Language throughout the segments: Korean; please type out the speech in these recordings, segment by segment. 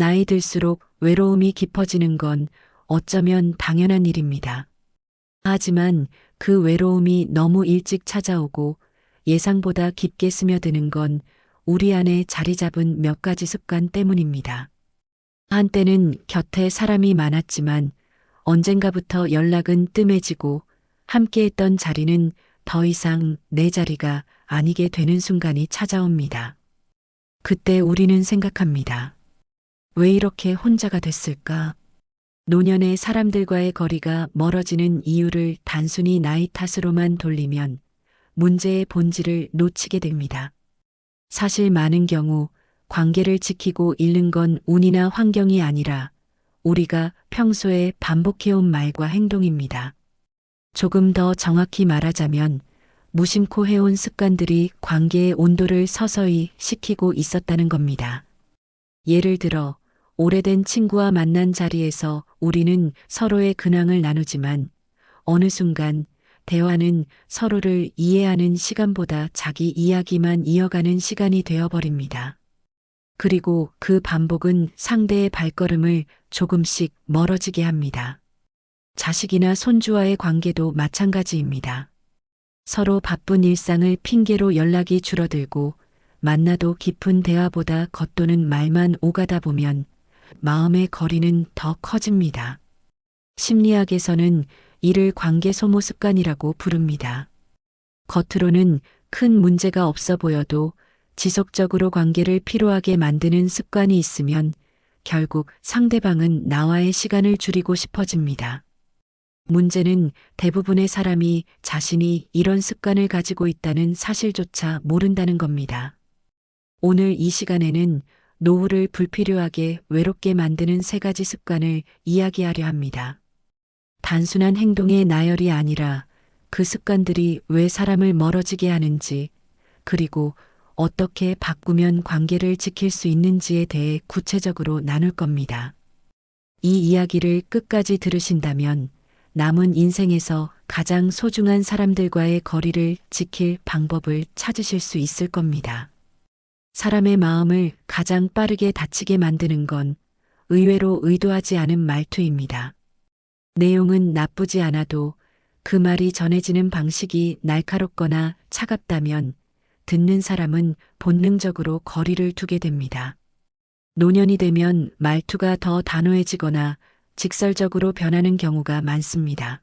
나이 들수록 외로움이 깊어지는 건 어쩌면 당연한 일입니다. 하지만 그 외로움이 너무 일찍 찾아오고 예상보다 깊게 스며드는 건 우리 안에 자리 잡은 몇 가지 습관 때문입니다. 한때는 곁에 사람이 많았지만 언젠가부터 연락은 뜸해지고 함께했던 자리는 더 이상 내 자리가 아니게 되는 순간이 찾아옵니다. 그때 우리는 생각합니다. 왜 이렇게 혼자가 됐을까? 노년의 사람들과의 거리가 멀어지는 이유를 단순히 나이 탓으로만 돌리면 문제의 본질을 놓치게 됩니다. 사실 많은 경우 관계를 지키고 잃는 건 운이나 환경이 아니라 우리가 평소에 반복해온 말과 행동입니다. 조금 더 정확히 말하자면 무심코 해온 습관들이 관계의 온도를 서서히 식히고 있었다는 겁니다. 예를 들어 오래된 친구와 만난 자리에서 우리는 서로의 근황을 나누지만 어느 순간 대화는 서로를 이해하는 시간보다 자기 이야기만 이어가는 시간이 되어버립니다. 그리고 그 반복은 상대의 발걸음을 조금씩 멀어지게 합니다. 자식이나 손주와의 관계도 마찬가지입니다. 서로 바쁜 일상을 핑계로 연락이 줄어들고 만나도 깊은 대화보다 겉도는 말만 오가다 보면 마음의 거리는 더 커집니다. 심리학에서는 이를 관계 소모 습관이라고 부릅니다. 겉으로는 큰 문제가 없어 보여도 지속적으로 관계를 피로하게 만드는 습관이 있으면 결국 상대방은 나와의 시간을 줄이고 싶어집니다. 문제는 대부분의 사람이 자신이 이런 습관을 가지고 있다는 사실조차 모른다는 겁니다. 오늘 이 시간에는 노후를 불필요하게 외롭게 만드는 세 가지 습관을 이야기하려 합니다. 단순한 행동의 나열이 아니라 그 습관들이 왜 사람을 멀어지게 하는지, 그리고 어떻게 바꾸면 관계를 지킬 수 있는지에 대해 구체적으로 나눌 겁니다. 이 이야기를 끝까지 들으신다면 남은 인생에서 가장 소중한 사람들과의 거리를 지킬 방법을 찾으실 수 있을 겁니다. 사람의 마음을 가장 빠르게 다치게 만드는 건 의외로 의도하지 않은 말투입니다. 내용은 나쁘지 않아도 그 말이 전해지는 방식이 날카롭거나 차갑다면 듣는 사람은 본능적으로 거리를 두게 됩니다. 노년이 되면 말투가 더 단호해지거나 직설적으로 변하는 경우가 많습니다.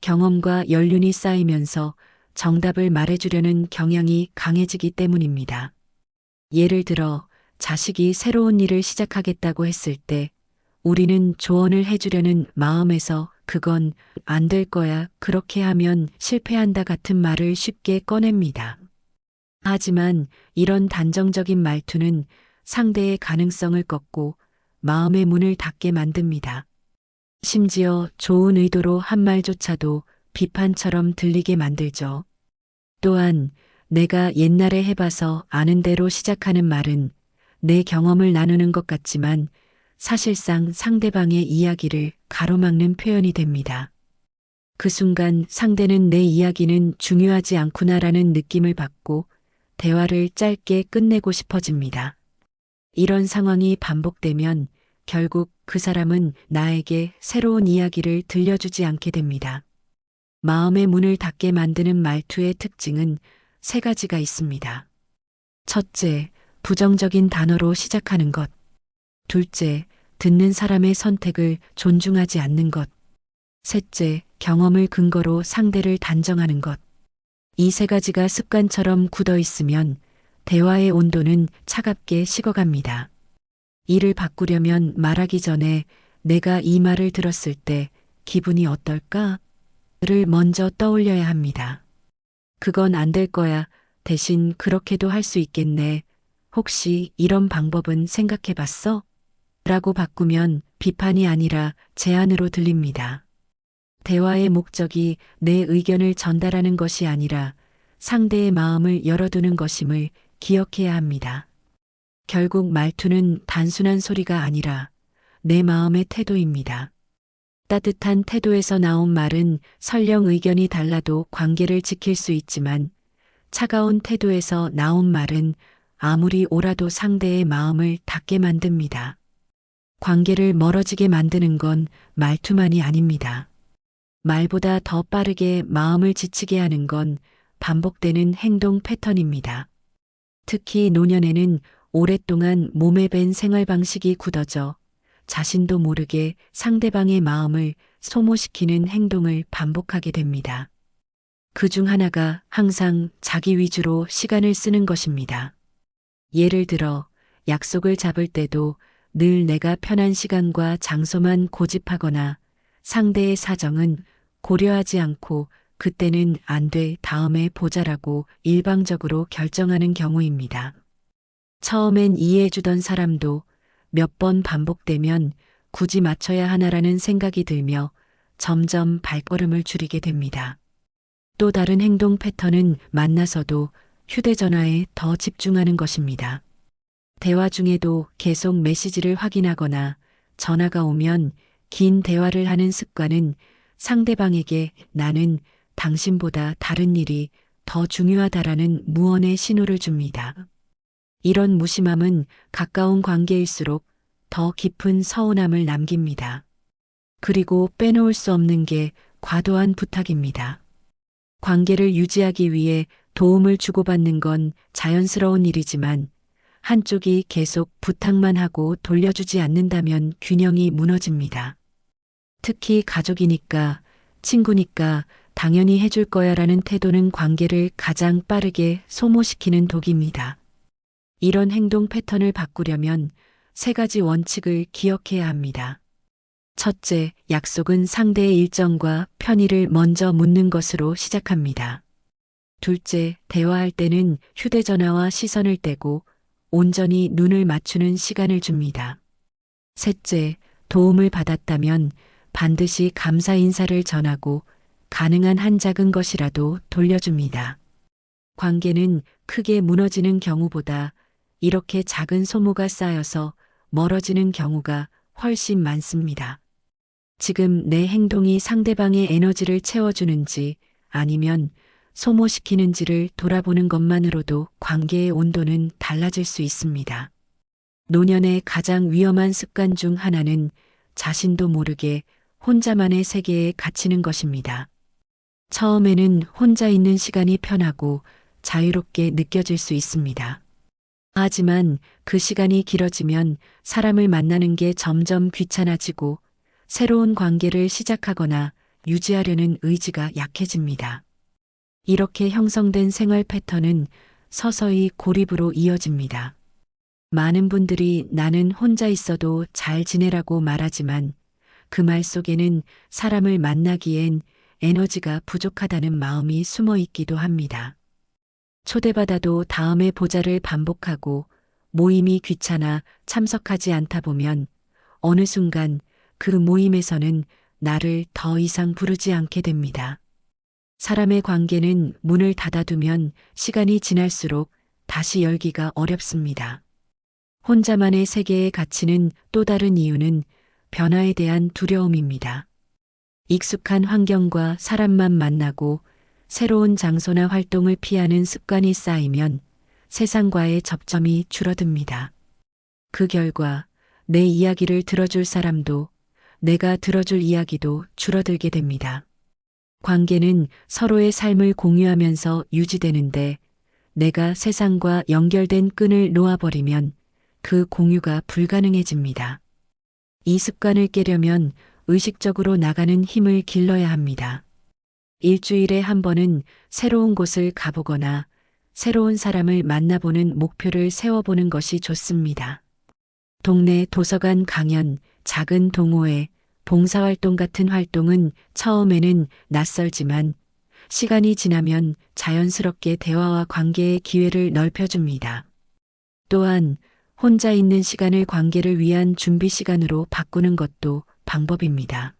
경험과 연륜이 쌓이면서 정답을 말해주려는 경향이 강해지기 때문입니다. 예를 들어 자식이 새로운 일을 시작하겠다고 했을 때 우리는 조언을 해주려는 마음에서 그건 안 될 거야, 그렇게 하면 실패한다 같은 말을 쉽게 꺼냅니다. 하지만 이런 단정적인 말투는 상대의 가능성을 꺾고 마음의 문을 닫게 만듭니다. 심지어 좋은 의도로 한 말조차도 비판처럼 들리게 만들죠. 또한 내가 옛날에 해봐서 아는 대로 시작하는 말은 내 경험을 나누는 것 같지만 사실상 상대방의 이야기를 가로막는 표현이 됩니다. 그 순간 상대는 내 이야기는 중요하지 않구나라는 느낌을 받고 대화를 짧게 끝내고 싶어집니다. 이런 상황이 반복되면 결국 그 사람은 나에게 새로운 이야기를 들려주지 않게 됩니다. 마음의 문을 닫게 만드는 말투의 특징은 세 가지가 있습니다. 첫째, 부정적인 단어로 시작하는 것. 둘째, 듣는 사람의 선택을 존중하지 않는 것. 셋째, 경험을 근거로 상대를 단정하는 것. 이 세 가지가 습관처럼 굳어 있으면 대화의 온도는 차갑게 식어갑니다. 이를 바꾸려면 말하기 전에 내가 이 말을 들었을 때 기분이 어떨까? 를 먼저 떠올려야 합니다. 그건 안 될 거야. 대신 그렇게도 할 수 있겠네. 혹시 이런 방법은 생각해 봤어? 라고 바꾸면 비판이 아니라 제안으로 들립니다. 대화의 목적이 내 의견을 전달하는 것이 아니라 상대의 마음을 열어두는 것임을 기억해야 합니다. 결국 말투는 단순한 소리가 아니라 내 마음의 태도입니다. 따뜻한 태도에서 나온 말은 설령 의견이 달라도 관계를 지킬 수 있지만 차가운 태도에서 나온 말은 아무리 오라도 상대의 마음을 닫게 만듭니다. 관계를 멀어지게 만드는 건 말투만이 아닙니다. 말보다 더 빠르게 마음을 지치게 하는 건 반복되는 행동 패턴입니다. 특히 노년에는 오랫동안 몸에 밴 생활 방식이 굳어져 자신도 모르게 상대방의 마음을 소모시키는 행동을 반복하게 됩니다. 그 중 하나가 항상 자기 위주로 시간을 쓰는 것입니다. 예를 들어 약속을 잡을 때도 늘 내가 편한 시간과 장소만 고집하거나 상대의 사정은 고려하지 않고 그때는 안 돼, 다음에 보자라고 일방적으로 결정하는 경우입니다. 처음엔 이해해주던 사람도 몇 번 반복되면 굳이 맞춰야 하나라는 생각이 들며 점점 발걸음을 줄이게 됩니다. 또 다른 행동 패턴은 만나서도 휴대전화에 더 집중하는 것입니다. 대화 중에도 계속 메시지를 확인하거나 전화가 오면 긴 대화를 하는 습관은 상대방에게 나는 당신보다 다른 일이 더 중요하다라는 무언의 신호를 줍니다. 이런 무심함은 가까운 관계일수록 더 깊은 서운함을 남깁니다. 그리고 빼놓을 수 없는 게 과도한 부탁입니다. 관계를 유지하기 위해 도움을 주고받는 건 자연스러운 일이지만 한쪽이 계속 부탁만 하고 돌려주지 않는다면 균형이 무너집니다. 특히 가족이니까, 친구니까 당연히 해줄 거야 라는 태도는 관계를 가장 빠르게 소모시키는 독입니다. 이런 행동 패턴을 바꾸려면 세 가지 원칙을 기억해야 합니다. 첫째, 약속은 상대의 일정과 편의를 먼저 묻는 것으로 시작합니다. 둘째, 대화할 때는 휴대전화와 시선을 떼고 온전히 눈을 맞추는 시간을 줍니다. 셋째, 도움을 받았다면 반드시 감사 인사를 전하고 가능한 한 작은 것이라도 돌려줍니다. 관계는 크게 무너지는 경우보다 이렇게 작은 소모가 쌓여서 멀어지는 경우가 훨씬 많습니다. 지금 내 행동이 상대방의 에너지를 채워주는지 아니면 소모시키는지를 돌아보는 것만으로도 관계의 온도는 달라질 수 있습니다. 노년의 가장 위험한 습관 중 하나는 자신도 모르게 혼자만의 세계에 갇히는 것입니다. 처음에는 혼자 있는 시간이 편하고 자유롭게 느껴질 수 있습니다. 하지만 그 시간이 길어지면 사람을 만나는 게 점점 귀찮아지고 새로운 관계를 시작하거나 유지하려는 의지가 약해집니다. 이렇게 형성된 생활 패턴은 서서히 고립으로 이어집니다. 많은 분들이 나는 혼자 있어도 잘 지내라고 말하지만 그 말 속에는 사람을 만나기엔 에너지가 부족하다는 마음이 숨어 있기도 합니다. 초대받아도 다음에 보자를 반복하고 모임이 귀찮아 참석하지 않다 보면 어느 순간 그 모임에서는 나를 더 이상 부르지 않게 됩니다. 사람의 관계는 문을 닫아두면 시간이 지날수록 다시 열기가 어렵습니다. 혼자만의 세계에 갇히는 또 다른 이유는 변화에 대한 두려움입니다. 익숙한 환경과 사람만 만나고 새로운 장소나 활동을 피하는 습관이 쌓이면 세상과의 접점이 줄어듭니다. 그 결과 내 이야기를 들어줄 사람도 내가 들어줄 이야기도 줄어들게 됩니다. 관계는 서로의 삶을 공유하면서 유지되는데 내가 세상과 연결된 끈을 놓아버리면 그 공유가 불가능해집니다. 이 습관을 깨려면 의식적으로 나가는 힘을 길러야 합니다. 일주일에 한 번은 새로운 곳을 가보거나 새로운 사람을 만나보는 목표를 세워보는 것이 좋습니다. 동네 도서관 강연, 작은 동호회, 봉사활동 같은 활동은 처음에는 낯설지만 시간이 지나면 자연스럽게 대화와 관계의 기회를 넓혀줍니다. 또한 혼자 있는 시간을 관계를 위한 준비 시간으로 바꾸는 것도 방법입니다.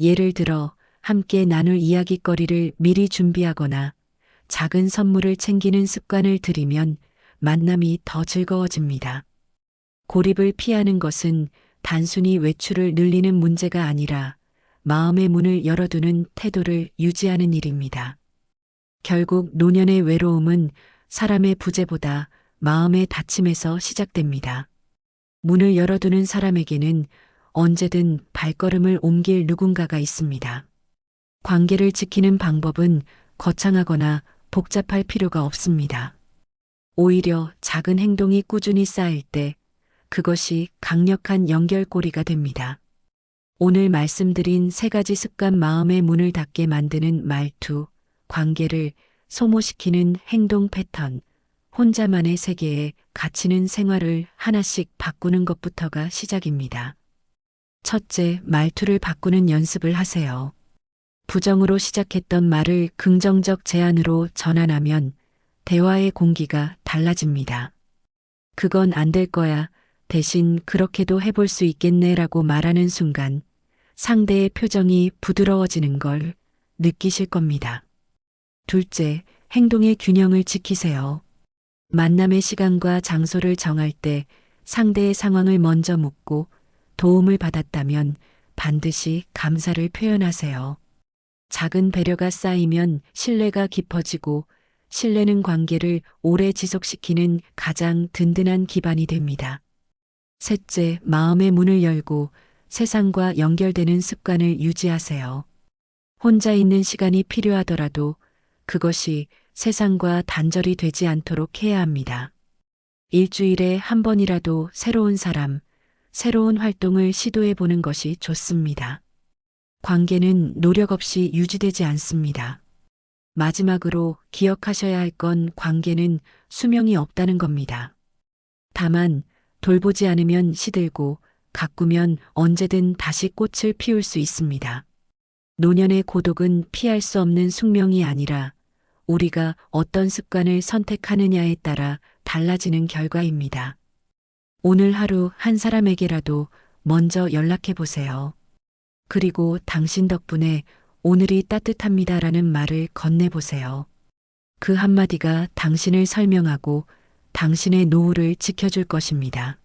예를 들어 함께 나눌 이야기거리를 미리 준비하거나 작은 선물을 챙기는 습관을 들이면 만남이 더 즐거워집니다. 고립을 피하는 것은 단순히 외출을 늘리는 문제가 아니라 마음의 문을 열어두는 태도를 유지하는 일입니다. 결국 노년의 외로움은 사람의 부재보다 마음의 다침에서 시작됩니다. 문을 열어두는 사람에게는 언제든 발걸음을 옮길 누군가가 있습니다. 관계를 지키는 방법은 거창하거나 복잡할 필요가 없습니다. 오히려 작은 행동이 꾸준히 쌓일 때 그것이 강력한 연결고리가 됩니다. 오늘 말씀드린 세 가지 습관 마음의 문을 닫게 만드는 말투, 관계를 소모시키는 행동 패턴, 혼자만의 세계에 갇히는 생활을 하나씩 바꾸는 것부터가 시작입니다. 첫째, 말투를 바꾸는 연습을 하세요. 부정으로 시작했던 말을 긍정적 제안으로 전환하면 대화의 공기가 달라집니다. 그건 안 될 거야. 대신 그렇게도 해볼 수 있겠네라고 말하는 순간 상대의 표정이 부드러워지는 걸 느끼실 겁니다. 둘째, 행동의 균형을 지키세요. 만남의 시간과 장소를 정할 때 상대의 상황을 먼저 묻고 도움을 받았다면 반드시 감사를 표현하세요. 작은 배려가 쌓이면 신뢰가 깊어지고 신뢰는 관계를 오래 지속시키는 가장 든든한 기반이 됩니다. 셋째, 마음의 문을 열고 세상과 연결되는 습관을 유지하세요. 혼자 있는 시간이 필요하더라도 그것이 세상과 단절이 되지 않도록 해야 합니다. 일주일에 한 번이라도 새로운 사람, 새로운 활동을 시도해 보는 것이 좋습니다. 관계는 노력 없이 유지되지 않습니다. 마지막으로 기억하셔야 할 건 관계는 수명이 없다는 겁니다. 다만 돌보지 않으면 시들고 가꾸면 언제든 다시 꽃을 피울 수 있습니다. 노년의 고독은 피할 수 없는 숙명이 아니라 우리가 어떤 습관을 선택하느냐에 따라 달라지는 결과입니다. 오늘 하루 한 사람에게라도 먼저 연락해 보세요. 그리고 당신 덕분에 오늘이 따뜻합니다라는 말을 건네보세요. 그 한마디가 당신을 설명하고 당신의 노후를 지켜줄 것입니다.